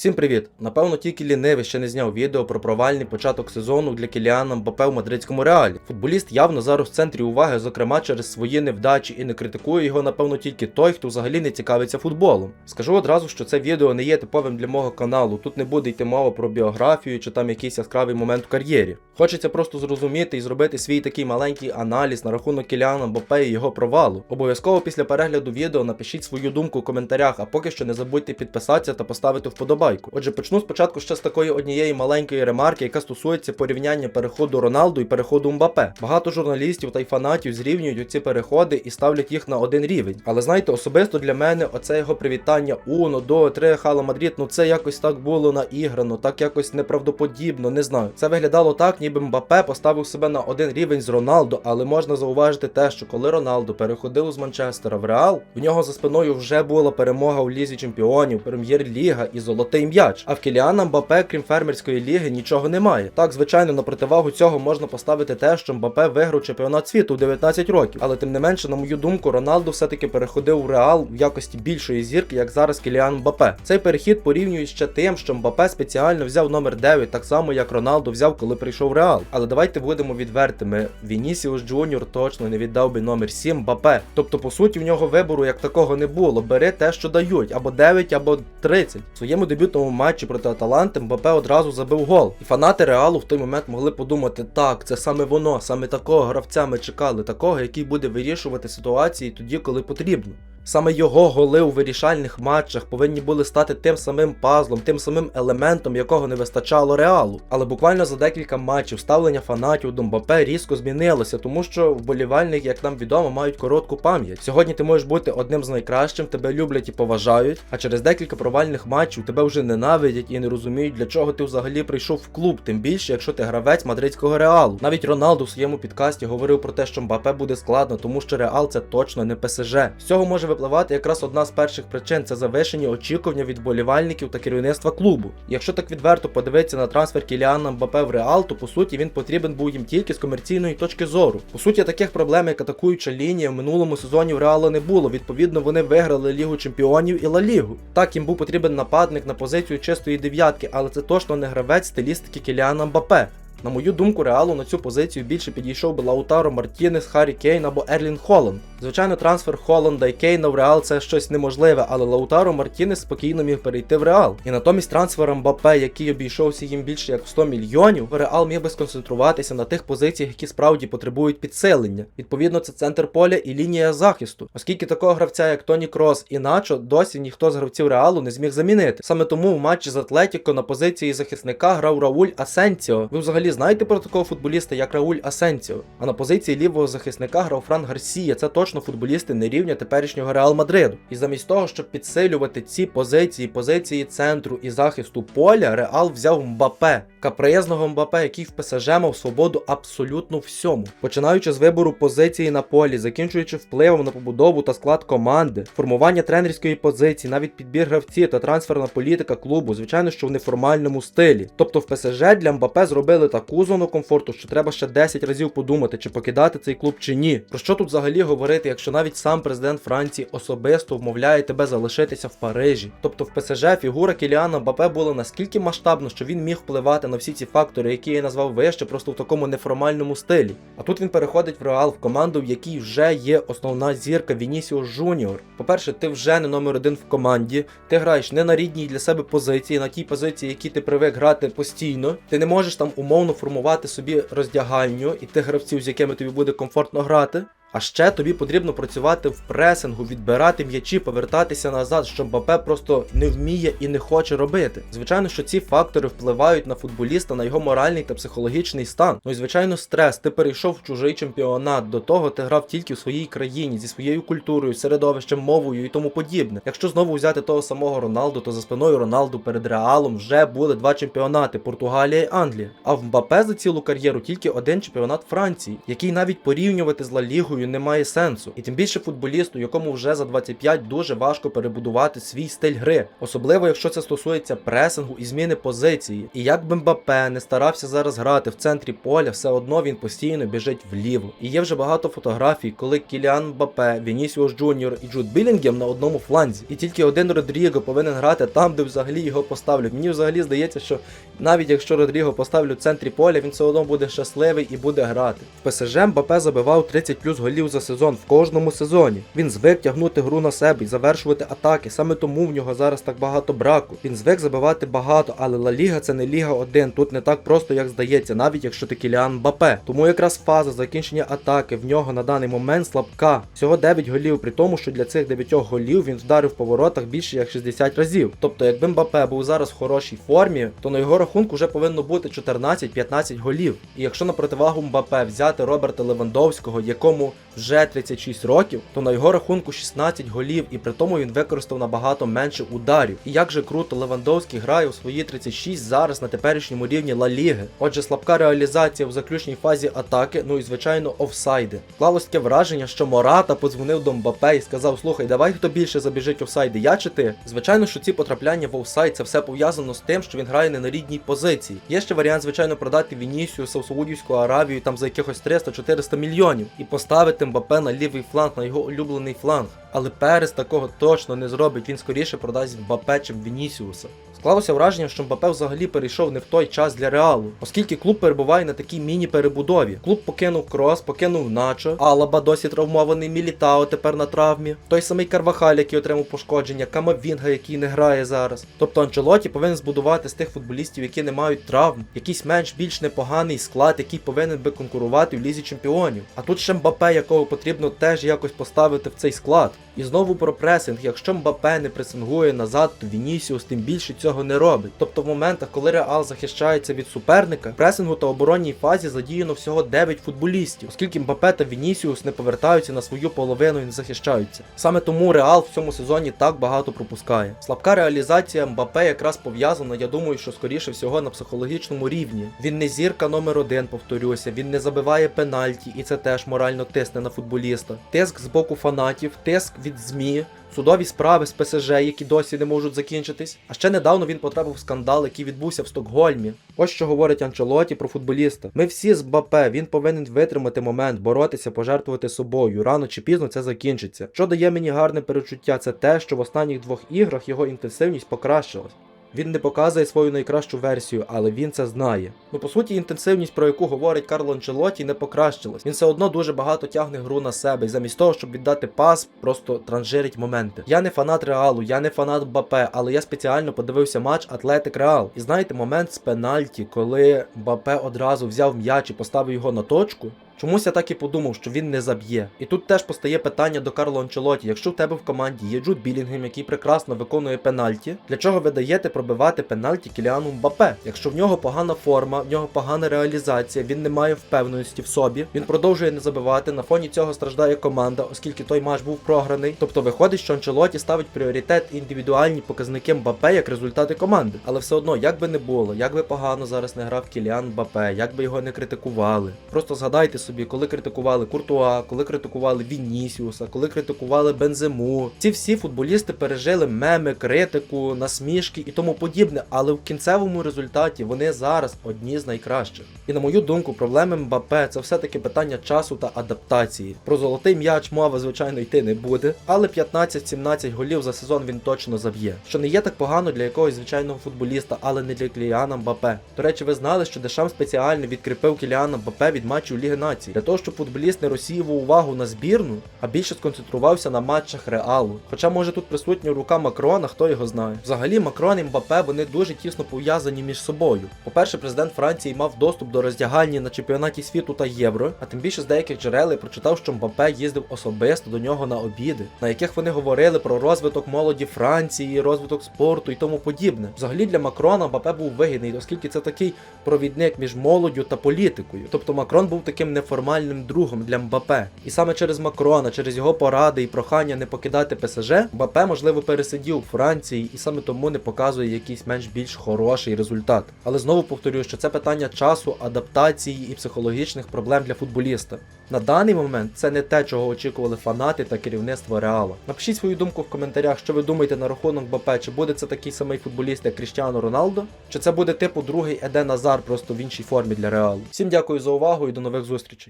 Всім привіт! Напевно, тільки лінивий ще не зняв відео про провальний початок сезону для Кіліана Мбапе в мадридському реалі. Футболіст явно зараз в центрі уваги, зокрема через свої невдачі, і не критикує його, напевно, тільки той, хто взагалі не цікавиться футболом. Скажу одразу, що це відео не є типовим для мого каналу. Тут не буде йти мова про біографію чи там якийсь яскравий момент в кар'єрі. Хочеться просто зрозуміти і зробити свій такий маленький аналіз на рахунок Кіліана Мбапе і його провалу. Обов'язково після перегляду відео напишіть свою думку у коментарях, а поки що не забудьте підписатися та поставити вподобайку. Отже, почну спочатку ще з такої однієї маленької ремарки, яка стосується порівняння переходу Роналду і переходу Мбапе. Багато журналістів та й фанатів зрівнюють оці переходи і ставлять їх на один рівень. Але знаєте, особисто для мене оце його привітання Уно до три Хала Мадрид, ну це якось так було наіграно, так якось неправдоподібно, не знаю. Це виглядало так, ніби Мбапе поставив себе на один рівень з Роналдо, але можна зауважити те, що коли Роналдо переходив з Манчестера в Реал, в нього за спиною вже була перемога в Лізі Чемпіонів, Прем'єр-ліга і золотий м'яч. А в Кіліана Мбапе, крім фермерської ліги, нічого немає. Так, звичайно, на противагу цього можна поставити те, що Мбапе виграв чемпіонат світу в 19 років. Але тим не менше, на мою думку, Роналду все-таки переходив в Реал в якості більшої зірки, як зараз Кіліан Мбапе. Цей перехід порівнює ще тим, що Мбапе спеціально взяв номер 9, так само як Роналду взяв, коли прийшов Реал. Але давайте будемо відвертими. Вінісіус Джуніор точно не віддав би номер 7 Мбапе. Тобто, по суті, в нього вибору як такого не було. Бери те, що дають, або 9, або 30. В своєму дебютному матчі проти Аталанти МБП одразу забив гол. І фанати Реалу в той момент могли подумати, так, це саме воно, саме такого гравця ми чекали, такого, який буде вирішувати ситуації тоді, коли потрібно. Саме його голи у вирішальних матчах повинні були стати тим самим пазлом, тим самим елементом, якого не вистачало реалу. Але буквально за декілька матчів ставлення фанатів до Мбапе різко змінилося, тому що вболівальники, як нам відомо, мають коротку пам'ять. Сьогодні ти можеш бути одним з найкращим, тебе люблять і поважають, а через декілька провальних матчів тебе вже ненавидять і не розуміють, для чого ти взагалі прийшов в клуб, тим більше, якщо ти гравець мадридського реалу. Навіть Роналду в своєму підкасті говорив про те, що Мбапе буде складно, тому що реал це точно не ПСЖ. З цього може випливати якраз одна з перших причин це завишені очікування від болівальників та керівництва клубу. Якщо так відверто подивитися на трансфер Кіліана Мбапе в Реал, то по суті він потрібен був їм тільки з комерційної точки зору. По суті, таких проблем, як атакуюча лінія в минулому сезоні в Реала не було. Відповідно, вони виграли Лігу Чемпіонів і Ла Лігу. Так, їм був потрібен нападник на позицію чистої дев'ятки, але це точно не гравець стилістики Кіліана Мбапе. На мою думку, реалу на цю позицію більше підійшов би Лаутаро Мартінес, Харрі Кейн або Ерлін Холланд. Звичайно, трансфер Холланда і Кейна в Реал це щось неможливе, але Лаутаро Мартінес спокійно міг перейти в Реал. І натомість трансфер Мбапе, який обійшовся їм більше як в 100 мільйонів, Реал міг би сконцентруватися на тих позиціях, які справді потребують підсилення. Відповідно, це центр поля і лінія захисту, оскільки такого гравця, як Тоні Крос і Начо, досі ніхто з гравців Реалу не зміг замінити. Саме тому в матчі з Атлетіко на позиції захисника грав Рауль Асенціо. Ви взагалі знаєте про такого футболіста, як Рауль Асенціо? А на позиції лівого захисника грав Фран Гарсія. Це точно футболісти не рівня теперішнього Реал Мадриду. І замість того, щоб підсилювати ці позиції, позиції центру і захисту поля, Реал взяв Мбапе, капризного Мбапе, який в ПСЖ мав свободу абсолютно всьому, починаючи з вибору позиції на полі, закінчуючи впливом на побудову та склад команди, формування тренерської позиції, навіть підбір гравців та трансферна політика клубу, звичайно, що в неформальному стилі. Тобто в ПСЖ для Мбапе зробили таку зону комфорту, що треба ще 10 разів подумати, чи покидати цей клуб чи ні. Про що тут взагалі говорити, якщо навіть сам президент Франції особисто вмовляє тебе залишитися в Парижі? Тобто в ПСЖ фігура Кіліана Мбапе була наскільки масштабна, що він міг впливати на всі ці фактори, які я назвав вище, просто в такому неформальному стилі. А тут він переходить в Реал в команду, в якій вже є основна зірка Вінісіо Жуніор. По-перше, ти вже не номер один в команді, ти граєш не на рідній для себе позиції, на тій позиції, які ти привик грати постійно. Ти не можеш там умовно формувати собі роздягальню і тих гравців, з якими тобі буде комфортно грати. А ще тобі потрібно працювати в пресингу, відбирати м'ячі, повертатися назад, що Мбапе просто не вміє і не хоче робити. Звичайно, що ці фактори впливають на футболіста, на його моральний та психологічний стан. Ну і звичайно, стрес. Ти перейшов в чужий чемпіонат. До того ти грав тільки в своїй країні зі своєю культурою, середовищем, мовою і тому подібне. Якщо знову взяти того самого Роналду, то за спиною Роналду перед Реалом вже були два чемпіонати Португалія і Англія. А в Мбапе за цілу кар'єру тільки один чемпіонат Франції, який навіть порівнювати з Ла Лігою він не має сенсу. І тим більше футболісту, якому вже за 25 дуже важко перебудувати свій стиль гри, особливо якщо це стосується пресингу і зміни позиції. І як би Мбапе не старався зараз грати в центрі поля, все одно він постійно біжить вліво. І є вже багато фотографій, коли Кіліан Мбапе, Вінісіус Джуніор і Джуд Білінгем на одному фланзі. І тільки один Родріго повинен грати там, де взагалі його поставлять. Мені взагалі здається, що навіть якщо Родріго поставлю в центрі поля, він все одно буде щасливий і буде грати. В ПСЖ Мбапе забивав 30 плюс голів за сезон в кожному сезоні. Він звик тягнути гру на себе і завершувати атаки. Саме тому в нього зараз так багато браку. Він звик забивати багато, але Ла Ліга це не Ліга 1. Тут не так просто, як здається, навіть якщо ти Кіліан Мбапе. Тому якраз фаза закінчення атаки в нього на даний момент слабка. Всього 9 голів, при тому, що для цих 9 голів він вдарив по воротах більше як 60 разів. Тобто, якби Мбапе був зараз в хорошій формі, то на його рахунку вже повинно бути 14-15 голів. І якщо на противагу Мбапе взяти Роберта Левандовського, якому вже 36 років, то на його рахунку 16 голів, і при тому він використав набагато менше ударів. І як же круто Левандовський грає у свої 36 зараз на теперішньому рівні Ла Ліги. Отже, слабка реалізація в заключній фазі атаки, ну і звичайно офсайди. Склалось таке враження, що Мората подзвонив до Мбапе і сказав: Слухай, давай хто більше забіжить офсайди, я чи ти? Звичайно, що ці потрапляння в офсайд це все пов'язано з тим, що він грає не на рідній позиції. Є ще варіант, звичайно, продати Вінісіуса в Аравію там за якихось 300-400 мільйонів і поставити Мбапе на лівий фланг, на його улюблений фланг. Але Перес такого точно не зробить, він скоріше продасть Мбапе, чим Вінісіуса. Склалося враження, що Мбапе взагалі перейшов не в той час для реалу, оскільки клуб перебуває на такій міні-перебудові. Клуб покинув крос, покинув начо, Алаба досі травмований, Мілітао тепер на травмі. Той самий Карвахаль, який отримав пошкодження, Камавінга, який не грає зараз. Тобто Анчелоті повинен збудувати з тих футболістів, які не мають травм, якийсь менш більш непоганий склад, який повинен би конкурувати в лізі чемпіонів. А тут ще Мбапе, якого потрібно теж якось поставити в цей склад. І знову про пресинг. Якщо Мбапе не пресингує назад, то Вінісіус тим більше цього не робить. Тобто в моментах, коли Реал захищається від суперника, в пресингу та оборонній фазі задіяно всього 9 футболістів, оскільки Мбапе та Вінісіус не повертаються на свою половину і не захищаються. Саме тому Реал в цьому сезоні так багато пропускає. Слабка реалізація Мбапе якраз пов'язана, я думаю, що скоріше всього на психологічному рівні. Він не зірка номер один, повторюся, він не забиває пенальті, і це теж морально тисне на футболіста. Тиск з боку фанатів, тиск від ЗМІ. Судові справи з ПСЖ, які досі не можуть закінчитись. А ще недавно він потрапив в скандал, який відбувся в Стокгольмі. Ось що говорить Анчелоті про футболіста. Ми всі з Бапе, він повинен витримати момент, боротися, пожертвувати собою. Рано чи пізно це закінчиться. Що дає мені гарне перечуття, це те, що в останніх двох іграх його інтенсивність покращилась. Він не показує свою найкращу версію, але він це знає. Ну по суті, інтенсивність, про яку говорить Карло Анчелоті, не покращилась. Він все одно дуже багато тягне гру на себе, і замість того, щоб віддати пас, просто транжирить моменти. Я не фанат реалу, я не фанат Бапе, але я спеціально подивився матч Атлетик Реал. І знаєте, момент з пенальті, коли Бапе одразу взяв м'яч і поставив його на точку. Чомусь я так і подумав, що він не заб'є. І тут теж постає питання до Карло Анчелоті. Якщо в тебе в команді є Джуд Білінгем, який прекрасно виконує пенальті, для чого ви даєте пробивати пенальті Кіліану Мбапе? Якщо в нього погана форма, в нього погана реалізація, він не має впевненості в собі, він продовжує не забивати. На фоні цього страждає команда, оскільки той матч був програний. Тобто виходить, що Анчелоті ставить пріоритет індивідуальні показники Мбапе як результати команди. Але все одно, як би не було, як би погано зараз не грав Кіліан Мбапе, як би його не критикували. Просто згадайте собі, коли критикували Куртуа, коли критикували Вінісіуса, коли критикували Бензему. Ці всі футболісти пережили меми, критику, насмішки і тому подібне, але в кінцевому результаті вони зараз одні з найкращих. І на мою думку, проблеми Мбапе це все-таки питання часу та адаптації. Про золотий м'яч мова, звичайно, йти не буде, але 15-17 голів за сезон він точно заб'є. Що не є так погано для якогось звичайного футболіста, але не для Кіліана Мбапе. До речі, ви знали, що Дешам спеціально відкріпив Кіліана Мбапе від матчів Ліги Націй, для того, щоб футболіст не розсіював увагу на збірну, а більше сконцентрувався на матчах Реалу. Хоча може тут присутня рука Макрона, хто його знає. Взагалі, Макрон і Мбапе вони дуже тісно пов'язані між собою. По-перше, президент Франції мав доступ до роздягальні на чемпіонаті світу та євро, а тим більше з деяких джерел прочитав, що Мбапе їздив особисто до нього на обіди, на яких вони говорили про розвиток молоді Франції, розвиток спорту і тому подібне. Взагалі для Макрона Мбапе був вигідний, оскільки це такий провідник між молоддю та політикою. Тобто Макрон був таким неформальним другом для Мбапе. І саме через Макрона, через його поради і прохання не покидати ПСЖ, Мбапе, можливо, пересидів у Франції і саме тому не показує якийсь менш більш хороший результат. Але знову повторюю, що це питання часу, адаптації і психологічних проблем для футболіста. На даний момент це не те, чого очікували фанати та керівництво Реала. Напишіть свою думку в коментарях, що ви думаєте на рахунок Бапе, чи буде це такий самий футболіст, як Кріштіану Роналдо, чи це буде типу другий Еден Азар, просто в іншій формі для Реалу. Всім дякую за увагу і до нових зустрічей.